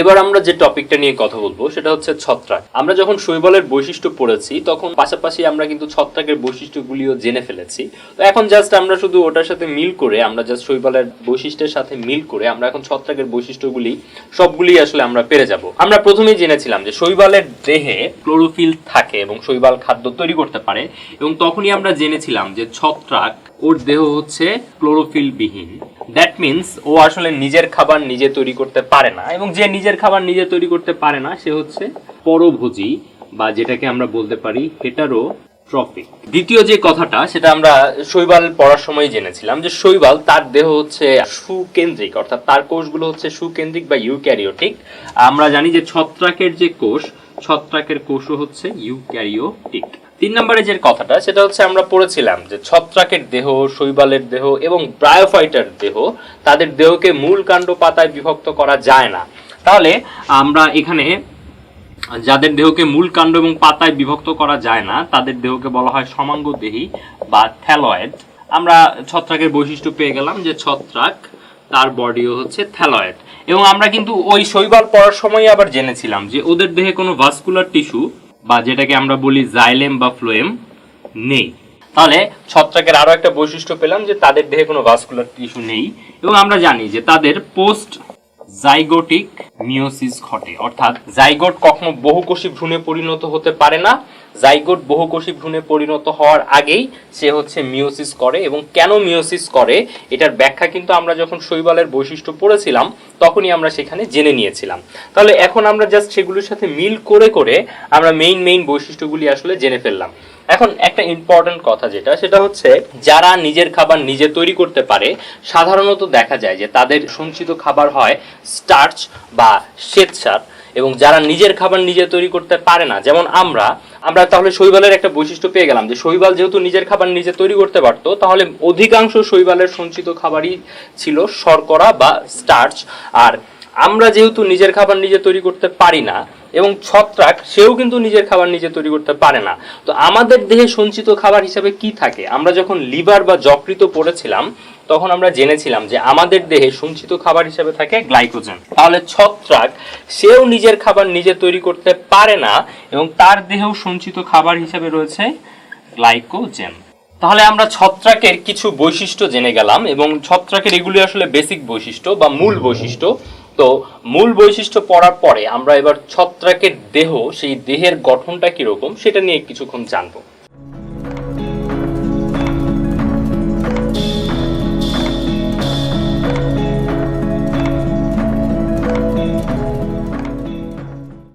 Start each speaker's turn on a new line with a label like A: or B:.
A: এবার আমরা যে টপিকটা নিয়ে কথা বলবো সেটা হচ্ছে ছত্রাক আমরা যখন শৈবলের বৈশিষ্ট্য পড়েছি তখন পাশাপাশি আমরা কিন্তু ছত্রাকের বৈশিষ্ট্যগুলিও জেনে ফেলেছি তো এখন জাস্ট আমরা শুধু ওটার সাথে মিল করে আমরা জাস্ট শৈবলের বৈশিষ্ট্যের সাথে মিল করে আমরা এখন ছত্রাকের বৈশিষ্ট্যগুলি সবগুলি আসলে আমরা পেরে যাব আমরা প্রথমেই জেনেছিলাম যে শৈবালের দেহে ক্লোরোফিল থাকে এবং শৈবাল খাদ্য তৈরি করতে পারে এবং তখনই আমরা জেনেছিলাম যে ছত্রাক ওর দেহ হচ্ছে ক্লোরোফিলবিহীন দ্যাট মিনস ও আসলে নিজের খাবার নিজে তৈরি করতে পারে না এবং যে নিজের খাবার নিজে তৈরি করতে পারে না সে হচ্ছে পরভোজী বা যেটাকে আমরা বলতে পারি হেটারো ট্রফিক দ্বিতীয় যে কথাটা সেটা আমরা শৈবাল পড়ার সময় জেনেছিলাম যে শৈবাল তার দেহ হচ্ছে সুকেন্দ্রিক অর্থাৎ তার কোষগুলো হচ্ছে সুকেন্দ্রিক বা ইউক্যারিওটিক আমরা জানি যে ছত্রাকের যে কোষ ছত্রাকের কোষও হচ্ছে ইউক্যারিওটিক তিন নম্বরে যে কথাটা সেটা হচ্ছে আমরা পড়েছিলাম যে ছত্রাকের দেহ শৈবালের দেহ এবং ব্রায়োফাইটার দেহ তাদের দেহকে মূল কাণ্ড পাতায় বিভক্ত করা যায় না তাহলে আমরা এখানে যাদের দেহকে মূল কাণ্ড এবং পাতায় বিভক্ত করা যায় না তাদের দেহকে বলা হয় সমাঙ্গ দেহী বা থ্যালয়েড আমরা ছত্রাকের বৈশিষ্ট্য পেয়ে গেলাম যে ছত্রাক তার বডিও হচ্ছে থ্যালয়েড এবং আমরা কিন্তু ওই শৈবাল পড়ার সময় আবার জেনেছিলাম যে ওদের দেহে কোনো ভাস্কুলার টিস্যু বা যেটাকে আমরা বলি জাইলেম বা ফ্লোয়েম নেই তাহলে ছত্রাকের আরও একটা বৈশিষ্ট্য পেলাম যে তাদের দেহে কোনো ভাস্কুলার টিস্যু নেই এবং আমরা জানি যে তাদের পোস্ট জাইগোটিক মিওসিস ঘটে অর্থাৎ জাইগোট কখনো বহুকোষী ভ্রূণে পরিণত হতে পারে না জাইগোট বহুকোষী ভ্রূণে পরিণত হওয়ার আগেই সে হচ্ছে মিওসিস করে এবং কেন মিওসিস করে এটার ব্যাখ্যা কিন্তু আমরা যখন শৈবালের বৈশিষ্ট্য পড়েছিলাম তখনই আমরা সেখানে জেনে নিয়েছিলাম তাহলে এখন আমরা জাস্ট সেগুলোর সাথে মিল করে করে আমরা মেইন মেইন বৈশিষ্ট্যগুলি আসলে জেনে ফেললাম এখন একটা ইম্পর্টেন্ট কথা যেটা সেটা হচ্ছে যারা নিজের খাবার নিজে তৈরি করতে পারে সাধারণত দেখা যায় যে তাদের সঞ্চিত খাবার হয় স্টার্চ বা স্বেচ্ছার এবং যারা নিজের খাবার নিজে তৈরি করতে পারে না যেমন আমরা আমরা তাহলে শৈবালের একটা বৈশিষ্ট্য পেয়ে গেলাম যে শৈবাল যেহেতু নিজের খাবার নিজে তৈরি করতে পারতো তাহলে অধিকাংশ শৈবালের সঞ্চিত খাবারই ছিল শর্করা বা স্টার্চ আর আমরা যেহেতু নিজের খাবার নিজে তৈরি করতে পারি না এবং ছত্রাক সেও কিন্তু নিজের খাবার নিজে তৈরি করতে পারে না তো আমাদের দেহে সঞ্চিত খাবার হিসাবে কি থাকে আমরা যখন লিভার বা যকৃত পড়েছিলাম তখন আমরা জেনেছিলাম যে আমাদের দেহে সঞ্চিত খাবার হিসাবে থাকে গ্লাইকোজেন তাহলে ছত্রাক সেও নিজের খাবার নিজে তৈরি করতে পারে না এবং তার দেহেও সঞ্চিত খাবার হিসাবে রয়েছে গ্লাইকোজেন তাহলে আমরা ছত্রাকের কিছু বৈশিষ্ট্য জেনে গেলাম এবং ছত্রাকের এগুলি আসলে বেসিক বৈশিষ্ট্য বা মূল বৈশিষ্ট্য তো মূল বৈশিষ্ট্য পড়ার পরে আমরা এবার ছত্রাকের দেহ সেই দেহের গঠনটা কীরকম সেটা নিয়ে কিছুক্ষণ জানবো